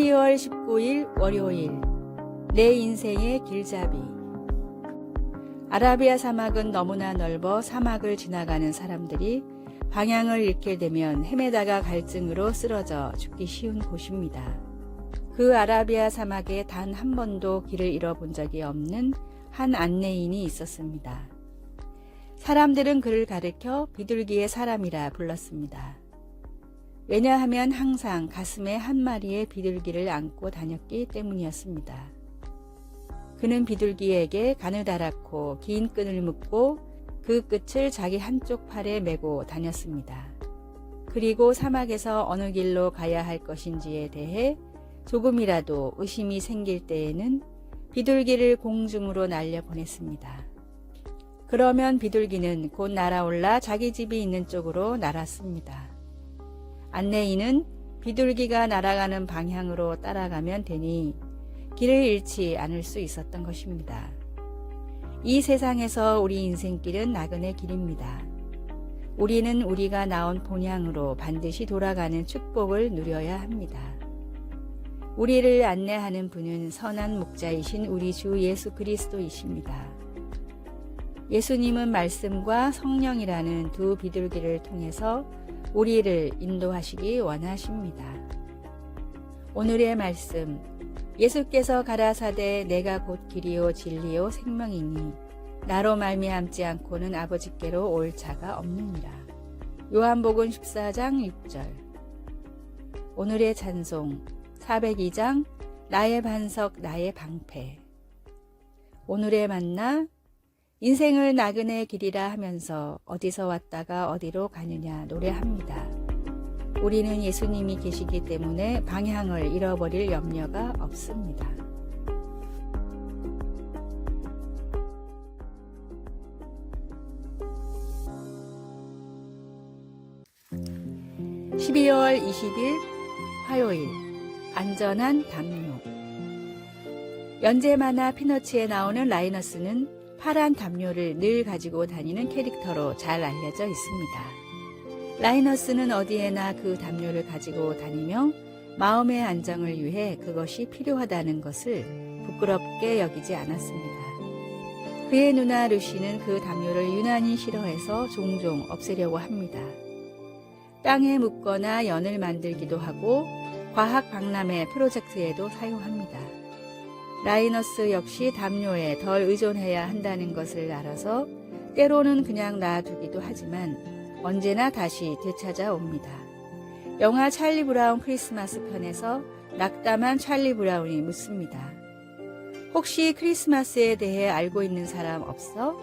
12월 19일 월요일 내 인생의 길잡이 아라비아 사막은 너무나 넓어 사막을 지나가는 사람들이 방향을 잃게 되면 헤매다가 갈증으로 쓰러져 죽기 쉬운 곳입니다. 그 아라비아 사막에 단 한 번도 길을 잃어본 적이 없는 한 안내인이 있었습니다. 사람들은 그를 가리켜 비둘기의 사람이라 불렀습니다. 왜냐하면 항상 가슴에 한 마리의 비둘기를 안고 다녔기 때문이었습니다. 그는 비둘기에게 가느다랗고 긴 끈을 묶고 그 끝을 자기 한쪽 팔에 메고 다녔습니다. 그리고 사막에서 어느 길로 가야 할 것인지에 대해 조금이라도 의심이 생길 때에는 비둘기를 공중으로 날려 보냈습니다. 그러면 비둘기는 곧 날아올라 자기 집이 있는 쪽으로 날았습니다. 안내인은 비둘기가 날아가는 방향으로 따라가면 되니 길을 잃지 않을 수 있었던 것입니다. 이 세상에서 우리 인생길은 나그네 길입니다. 우리는 우리가 나온 본향으로 반드시 돌아가는 축복을 누려야 합니다. 우리를 안내하는 분은 선한 목자이신 우리 주 예수 그리스도이십니다. 예수님은 말씀과 성령이라는 두 비둘기를 통해서 우리를 인도하시기 원하십니다. 오늘의 말씀 예수께서 가라사대 내가 곧 길이요 진리요 생명이니 나로 말미암지 않고는 아버지께로 올 자가 없느니라. 요한복음 14장 6절 오늘의 찬송 402장 나의 반석 나의 방패 오늘의 만나 인생을 나그네 길이라 하면서 어디서 왔다가 어디로 가느냐 노래합니다. 우리는 예수님이 계시기 때문에 방향을 잃어버릴 염려가 없습니다. (12월 20일) 화요일 안전한 담요 연재 만화 피너츠에 나오는 라이너스는 파란 담요를 늘 가지고 다니는 캐릭터로 잘 알려져 있습니다. 라이너스는 어디에나 그 담요를 가지고 다니며 마음의 안정을 위해 그것이 필요하다는 것을 부끄럽게 여기지 않았습니다. 그의 누나 루시는 그 담요를 유난히 싫어해서 종종 없애려고 합니다. 땅에 묻거나 연을 만들기도 하고 과학 박람회 프로젝트에도 사용합니다. 라이너스 역시 담요에 덜 의존해야 한다는 것을 알아서 때로는 그냥 놔두기도 하지만 언제나 다시 되찾아옵니다. 영화 찰리 브라운 크리스마스 편에서 낙담한 찰리 브라운이 묻습니다. 혹시 크리스마스에 대해 알고 있는 사람 없어?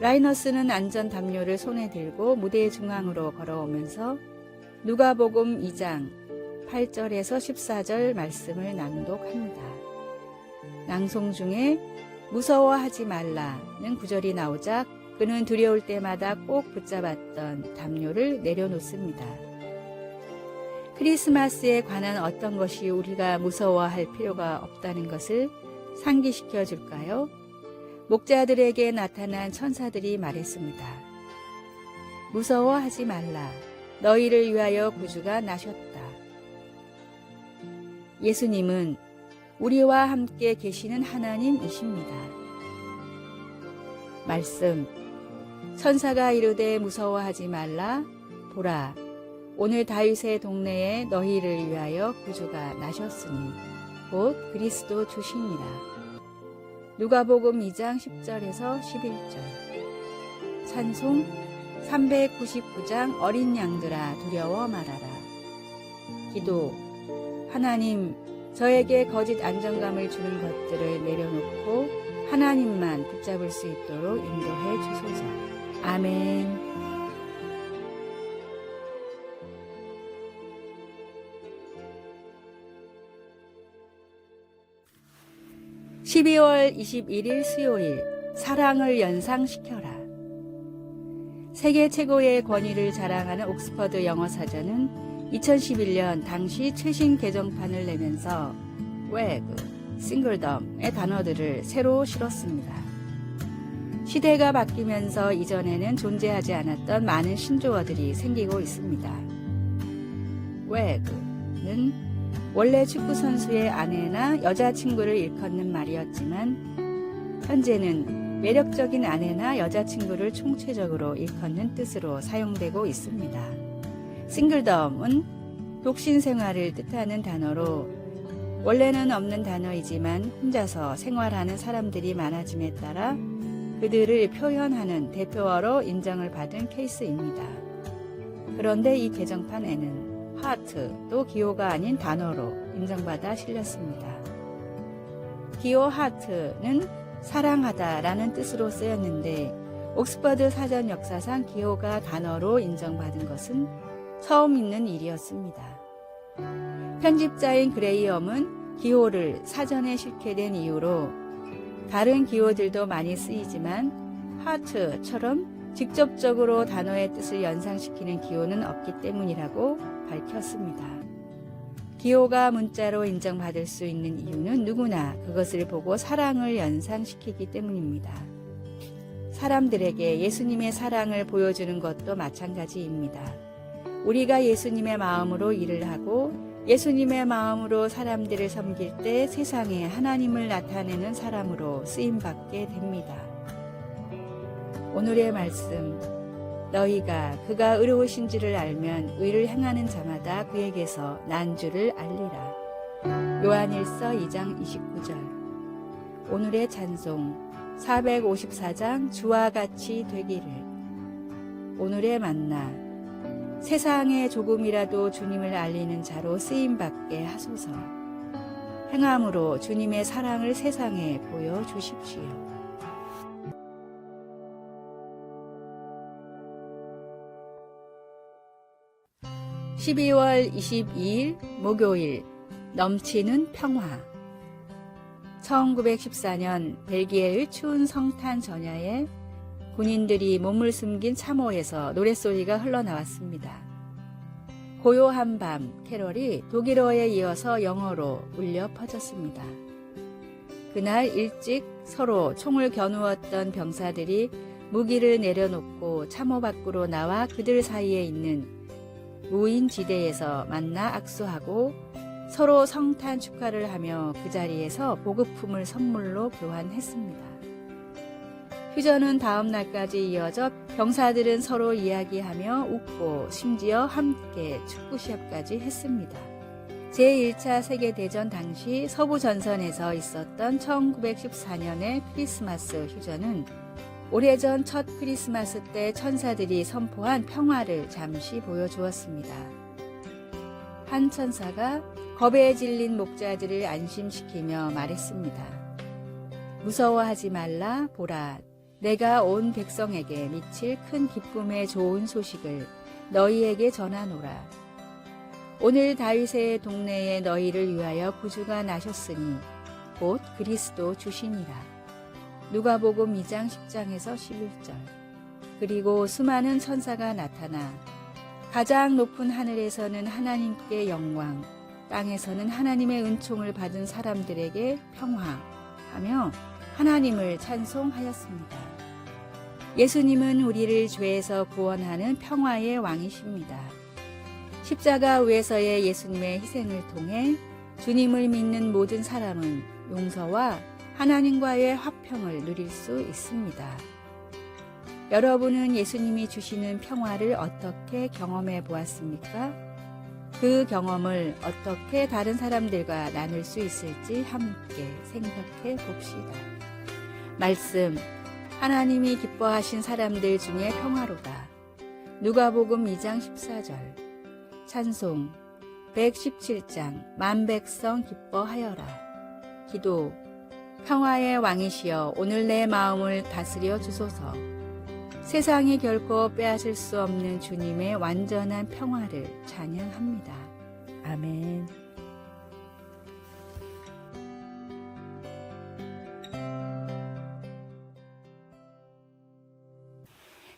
라이너스는 안전 담요를 손에 들고 무대 중앙으로 걸어오면서 누가복음 2장 8절에서 14절 말씀을 낭독합니다. 낭송 중에 무서워하지 말라는 구절이 나오자 그는 두려울 때마다 꼭 붙잡았던 담요를 내려놓습니다. 크리스마스에 관한 어떤 것이 우리가 무서워할 필요가 없다는 것을 상기시켜 줄까요? 목자들에게 나타난 천사들이 말했습니다. 무서워하지 말라. 너희를 위하여 구주가 나셨다. 예수님은 우리와 함께 계시는 하나님이십니다. 말씀 천사가 이르되 무서워하지 말라 보라 오늘 다윗의 동네에 너희를 위하여 구주가 나셨으니 곧 그리스도 주시니라. 누가복음 2장 10절에서 11절 찬송 399장 어린 양들아 두려워 말아라. 기도 하나님 저에게 거짓 안정감을 주는 것들을 내려놓고 하나님만 붙잡을 수 있도록 인도해 주소서. 아멘. 12월 21일 수요일 사랑을 연상시켜라. 세계 최고의 권위를 자랑하는 옥스퍼드 영어 사전은 2011년 당시 최신 개정판을 내면서 웨그, 싱글덤의 단어들을 새로 실었습니다. 시대가 바뀌면서 이전에는 존재하지 않았던 많은 신조어들이 생기고 있습니다. 웨그는 원래 축구 선수의 아내나 여자친구를 일컫는 말이었지만 현재는 매력적인 아내나 여자친구를 총체적으로 일컫는 뜻으로 사용되고 있습니다. 싱글덤은 독신 생활을 뜻하는 단어로 원래는 없는 단어이지만 혼자서 생활하는 사람들이 많아짐에 따라 그들을 표현하는 대표어로 인정을 받은 케이스입니다. 그런데 이 개정판에는 하트도 기호가 아닌 단어로 인정받아 실렸습니다. 기호 하트는 사랑하다라는 뜻으로 쓰였는데 옥스퍼드 사전 역사상 기호가 단어로 인정받은 것은 처음 있는 일이었습니다. 편집자인 그레이엄은 기호를 사전에 실게 된 이유로 다른 기호들도 많이 쓰이지만 하트처럼 직접적으로 단어의 뜻을 연상시키는 기호는 없기 때문이라고 밝혔습니다. 기호가 문자로 인정받을 수 있는 이유는 누구나 그것을 보고 사랑을 연상시키기 때문입니다. 사람들에게 예수님의 사랑을 보여주는 것도 마찬가지입니다. 우리가 예수님의 마음으로 일을 하고 예수님의 마음으로 사람들을 섬길 때 세상에 하나님을 나타내는 사람으로 쓰임받게 됩니다. 오늘의 말씀, 너희가 그가 의로우신지를 알면 의를 행하는 자마다 그에게서 난 줄을 알리라. 요한일서 2장 29절. 오늘의 찬송 454장 주와 같이 되기를. 오늘의 만나 세상에 조금이라도 주님을 알리는 자로 쓰임 받게 하소서. 행함으로 주님의 사랑을 세상에 보여 주십시오. 12월 22일 목요일 넘치는 평화 1914년 벨기에의 추운 성탄 전야에 군인들이 몸을 숨긴 참호에서 노랫소리가 흘러나왔습니다. 고요한 밤 캐럴이 독일어에 이어서 영어로 울려 퍼졌습니다. 그날 일찍 서로 총을 겨누었던 병사들이 무기를 내려놓고 참호 밖으로 나와 그들 사이에 있는 무인 지대에서 만나 악수하고 서로 성탄 축하를 하며 그 자리에서 보급품을 선물로 교환했습니다. 휴전은 다음 날까지 이어져 병사들은 서로 이야기하며 웃고 심지어 함께 축구 시합까지 했습니다. 제1차 세계대전 당시 서부 전선에서 있었던 1914년의 크리스마스 휴전은 오래전 첫 크리스마스 때 천사들이 선포한 평화를 잠시 보여주었습니다. 한 천사가 겁에 질린 목자들을 안심시키며 말했습니다. 무서워하지 말라, 보라. 내가 온 백성에게 미칠 큰 기쁨의 좋은 소식을 너희에게 전하노라. 오늘 다윗의 동네에 너희를 위하여 구주가 나셨으니 곧 그리스도 주시니라. 누가복음 2장 10장에서 11절. 그리고 수많은 천사가 나타나 가장 높은 하늘에서는 하나님께 영광, 땅에서는 하나님의 은총을 받은 사람들에게 평화 하며 하나님을 찬송하였습니다. 예수님은 우리를 죄에서 구원하는 평화의 왕이십니다. 십자가 위에서의 예수님의 희생을 통해 주님을 믿는 모든 사람은 용서와 하나님과의 화평을 누릴 수 있습니다. 여러분은 예수님이 주시는 평화를 어떻게 경험해 보았습니까? 그 경험을 어떻게 다른 사람들과 나눌 수 있을지 함께 생각해 봅시다. 말씀, 하나님이 기뻐하신 사람들 중에 평화로다. 누가복음 2장 14절. 찬송 117장 만백성 기뻐하여라. 기도 평화의 왕이시여 오늘 내 마음을 다스려 주소서. 세상이 결코 빼앗을 수 없는 주님의 완전한 평화를 찬양합니다. 아멘.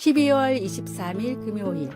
(12월 23일) 금요일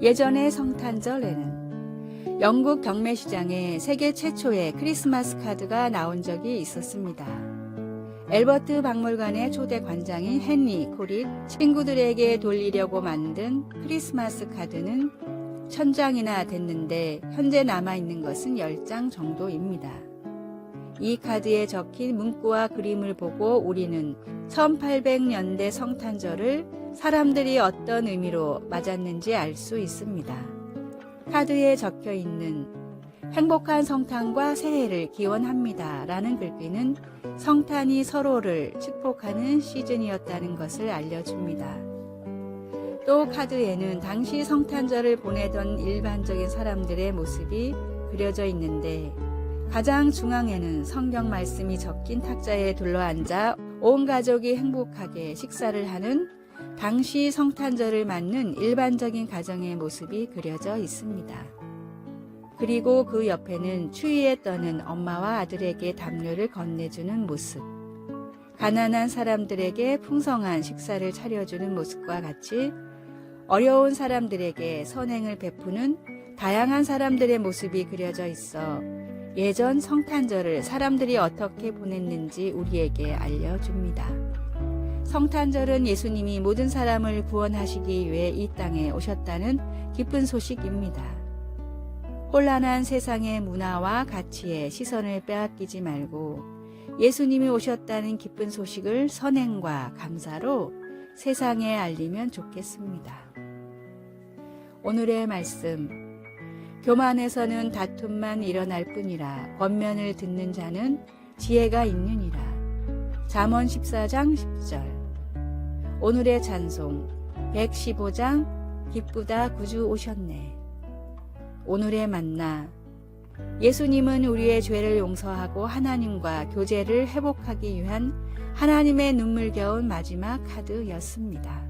예전의 성탄절에는 영국 경매시장에 세계 최초의 크리스마스 카드가 나온 적이 있었습니다. 엘버트 박물관의 초대 관장인 헨리 콜이 친구들에게 돌리려고 만든 크리스마스 카드는 천장이나 됐는데 현재 남아있는 것은 10장 정도입니다. 이 카드에 적힌 문구와 그림을 보고 우리는 1800년대 성탄절을 사람들이 어떤 의미로 맞았는지 알 수 있습니다. 카드에 적혀 있는 행복한 성탄과 새해를 기원합니다. 라는 글귀는 성탄이 서로를 축복하는 시즌이었다는 것을 알려줍니다. 또 카드에는 당시 성탄절을 보내던 일반적인 사람들의 모습이 그려져 있는데 가장 중앙에는 성경 말씀이 적힌 탁자에 둘러앉아 온 가족이 행복하게 식사를 하는 당시 성탄절을 맞는 일반적인 가정의 모습이 그려져 있습니다. 그리고 그 옆에는 추위에 떠는 엄마와 아들에게 담요를 건네주는 모습. 가난한 사람들에게 풍성한 식사를 차려주는 모습과 같이 어려운 사람들에게 선행을 베푸는 다양한 사람들의 모습이 그려져 있어 예전 성탄절을 사람들이 어떻게 보냈는지 우리에게 알려줍니다. 성탄절은 예수님이 모든 사람을 구원하시기 위해 이 땅에 오셨다는 기쁜 소식입니다. 혼란한 세상의 문화와 가치에 시선을 빼앗기지 말고 예수님이 오셨다는 기쁜 소식을 선행과 감사로 세상에 알리면 좋겠습니다. 오늘의 말씀. 교만에서는 다툼만 일어날 뿐이라 권면을 듣는 자는 지혜가 있느니라. 잠언 14장 10절. 오늘의 찬송 115장 기쁘다 구주 오셨네. 오늘의 만나 예수님은 우리의 죄를 용서하고 하나님과 교제를 회복하기 위한 하나님의 눈물겨운 마지막 카드였습니다.